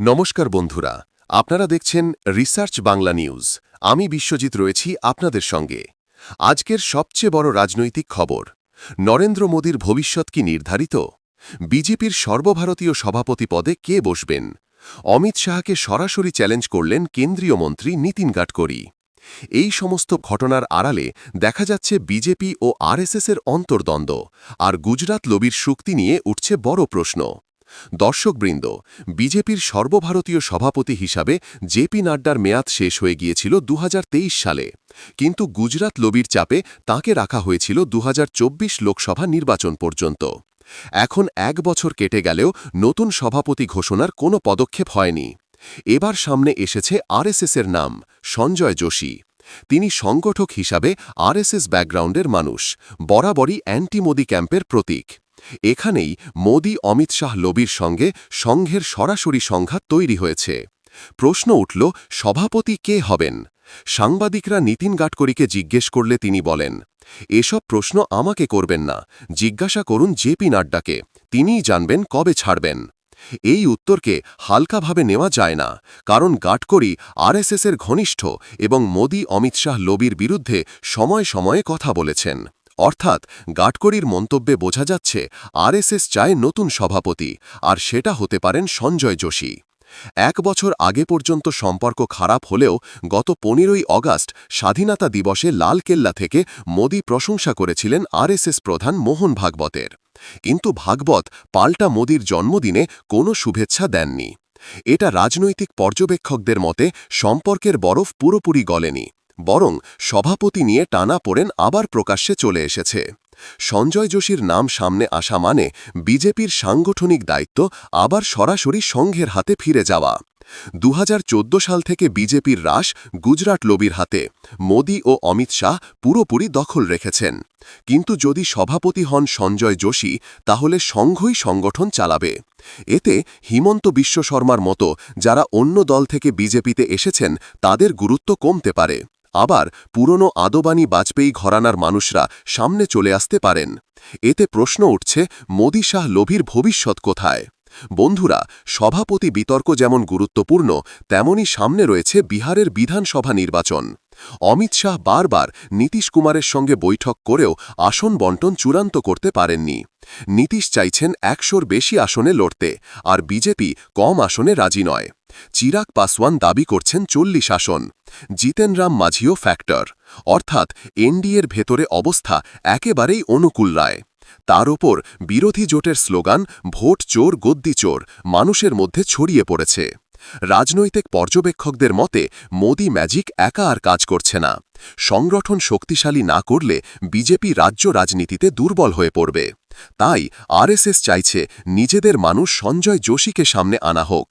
নমস্কার বন্ধুরা, আপনারা দেখছেন রিসার্চ বাংলা নিউজ। আমি বিশ্বজিৎ রয়েছি আপনাদের সঙ্গে। আজকের সবচেয়ে বড় রাজনৈতিক খবর, নরেন্দ্র মোদীর ভবিষ্যৎ কি নির্ধারিত? বিজেপির সর্বভারতীয় সভাপতি পদে কে বসবেন? অমিত শাহকে সরাসরি চ্যালেঞ্জ করলেন কেন্দ্রীয় মন্ত্রী নীতিন গাডকরি। এই সমস্ত ঘটনার আড়ালে দেখা যাচ্ছে বিজেপি ও আরএসএসের অন্তর্দ্বন্দ্ব, আর গুজরাত লবির শক্তি নিয়ে উঠছে বড় প্রশ্ন। দর্শকবৃন্দ, বিজেপির সর্বভারতীয় সভাপতি হিসাবে জেপি নাড্ডার মেয়াদ শেষ হয়ে গিয়েছিল দুহাজার তেইশ সালে। কিন্তু গুজরাত লবির চাপে তাকে রাখা হয়েছিল দুহাজার চব্বিশ লোকসভা নির্বাচন পর্যন্ত। এখন এক বছর কেটে গেলেও নতুন সভাপতি ঘোষণার কোনো পদক্ষেপ হয়নি। এবার সামনে এসেছে আরএসএসের নাম, সঞ্জয় যোশী। তিনি সংগঠক হিসাবে আরএসএস ব্যাকগ্রাউন্ডের মানুষ, বরাবরই অ্যান্টি মোদি ক্যাম্পের প্রতীক। এখানেই মোদি অমিত শাহ লবির সঙ্গে সংঘের সরাসরি সংঘাত তৈরি হয়েছে। প্রশ্ন উঠল, সভাপতি কে হবেন? সাংবাদিকরা নীতিন গাডকরিকে জিজ্ঞেস করলে তিনি বলেন, এসব প্রশ্ন আমাকে করবেন না, জিজ্ঞাসা করুন জেপি নাড্ডাকে, তিনিই জানবেন কবে ছাড়বেন। এই উত্তরকে হালকাভাবে নেওয়া যায় না, কারণ গাডকরি আরএসএসের ঘনিষ্ঠ এবং মোদি অমিত শাহ লবির বিরুদ্ধে সময় সময়ে কথা বলেছেন। অর্থাৎ গাডকরির মন্তব্যে বোঝা যাচ্ছে, আরএসএস চায় নতুন সভাপতি, আর সেটা হতে পারেন সঞ্জয় যোশী। এক বছর আগে পর্যন্ত সম্পর্ক খারাপ হলেও গত পনেরোই অগাস্ট স্বাধীনতা দিবসে লালকেল্লা থেকে মোদি প্রশংসা করেছিলেন আরএসএস প্রধান মোহন ভাগবতের। কিন্তু ভাগবত পাল্টা মোদির জন্মদিনে কোনো শুভেচ্ছা দেননি। এটা রাজনৈতিক পর্যবেক্ষকদের মতে সম্পর্কের বরফ পুরোপুরি গলেনি। বরং সভাপতি নিয়ে টানা পড়েন আবার প্রকাশ্যে চলে এসেছে। সঞ্জয় যোশীর নাম সামনে আসা মানে বিজেপির সাংগঠনিক দায়িত্ব আবার সরাসরি সংঘের হাতে ফিরে যাওয়া। দু হাজার চোদ্দ সাল থেকে বিজেপির রাস গুজরাট লবির হাতে। মোদি ও অমিত শাহ পুরোপুরি দখল রেখেছেন। কিন্তু যদি সভাপতি হন সঞ্জয় যোশী, তাহলে সংঘই সংগঠন চালাবে। এতে হিমন্ত বিশ্ব শর্মার মতো যারা অন্য দল থেকে বিজেপিতে এসেছেন, তাদের গুরুত্ব কমতে পারে। আবার পুরনো আদবানি বাজপেয়ী ঘরানার মানুষরা সামনে চলে আসতে পারেন। এতে প্রশ্ন উঠছে, মোদী শাহ লোভীর ভবিষ্যৎ কোথায়? বন্ধুরা, সভাপতি বিতর্ক যেমন গুরুত্বপূর্ণ তেমনই সামনে রয়েছে বিহারের বিধানসভা নির্বাচন। অমিত শাহ বারবার নীতিশ কুমারের সঙ্গে বৈঠক করেও আসন বন্টন চূড়ান্ত করতে পারেননি। নীতিশ চাইছেন একশোর বেশি আসনে লড়তে, আর বিজেপি কম আসনে রাজি নয়। চিরাগ পাসওয়ান দাবি করছেন চল্লিশ আসন। জিতেন রাম মাঝিও ফ্যাক্টর অর্থাৎ এনডিএর ভেতরে অবস্থা একেবারেই অনুকূল রায়। তার ওপর বিরোধী জোটের স্লোগান, ভোট চোর, গদ্দি চোর মানুষের মধ্যে ছড়িয়ে পড়েছে। রাজনৈতিক পর্যবেক্ষকদের মতে, মোদি ম্যাজিক একা আর কাজ করছে না। সংগঠন শক্তিশালী না করলে বিজেপি রাজ্য রাজনীতিতে দুর্বল হয়ে পড়বে। তাই আরএসএস চাইছে নিজেদের মানুষ সঞ্জয় যোশীকে সামনে আনা হোক।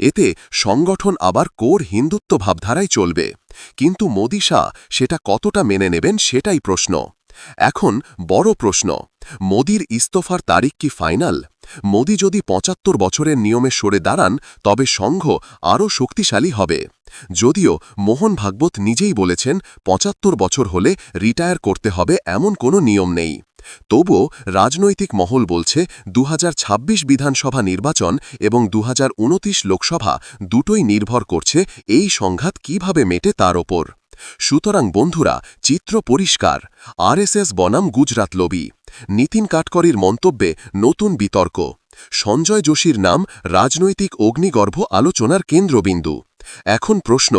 এতে সংগঠন আবার কোর হিন্দুত্ব ভাবধারায় চলবে। কিন্তু মোদি শাহ সেটা কতটা মেনে নেবেন সেটাই প্রশ্ন। এখন বড় প্রশ্ন, মোদির ইস্তফার তারিখ কি ফাইনাল? মোদি যদি পঁচাত্তর বছরের নিয়মে সরে দাঁড়ান, তবে সংঘ আরও শক্তিশালী হবে। যদিও মোহন ভাগবত নিজেই বলেছেন, পঁচাত্তর বছর হলে রিটায়ার করতে হবে এমন কোনো নিয়ম নেই। তবুও রাজনৈতিক মহল বলছে দু হাজার ছাব্বিশ বিধানসভা নির্বাচন এবং দু হাজার উনত্রিশ লোকসভা দুটোই নির্ভর করছে এই সংঘাত কীভাবে মেটে তার ওপর। সুতরাং বন্ধুরা, চিত্র পরিষ্কার। আরএসএস বনাম গুজরাত লবি। নীতিন কাটকরির মন্তব্যে নতুন বিতর্ক। সঞ্জয় যোশীর নাম রাজনৈতিক অগ্নিগর্ভ আলোচনার কেন্দ্রবিন্দু। এখন প্রশ্ন,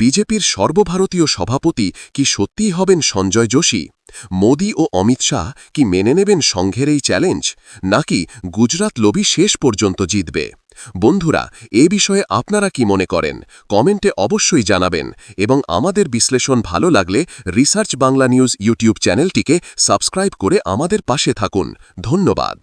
বিজেপির সর্বভারতীয় সভাপতি কি সত্যিই হবেন সঞ্জয় যোশী? মোদি ও অমিত শাহ কি মেনে নেবেন সংঘের এই চ্যালেঞ্জ? নাকি গুজরাত লবি শেষ পর্যন্ত জিতবে? বন্ধুরা, এ বিষয়ে আপনারা কি মনে করেন? কমেন্টে অবশ্যই জানাবেন এবং আমাদের বিশ্লেষণ ভালো লাগলে রিসার্চ বাংলা নিউজ ইউটিউব চ্যানেলটিকে সাবস্ক্রাইব করে আমাদের পাশে থাকুন। ধন্যবাদ।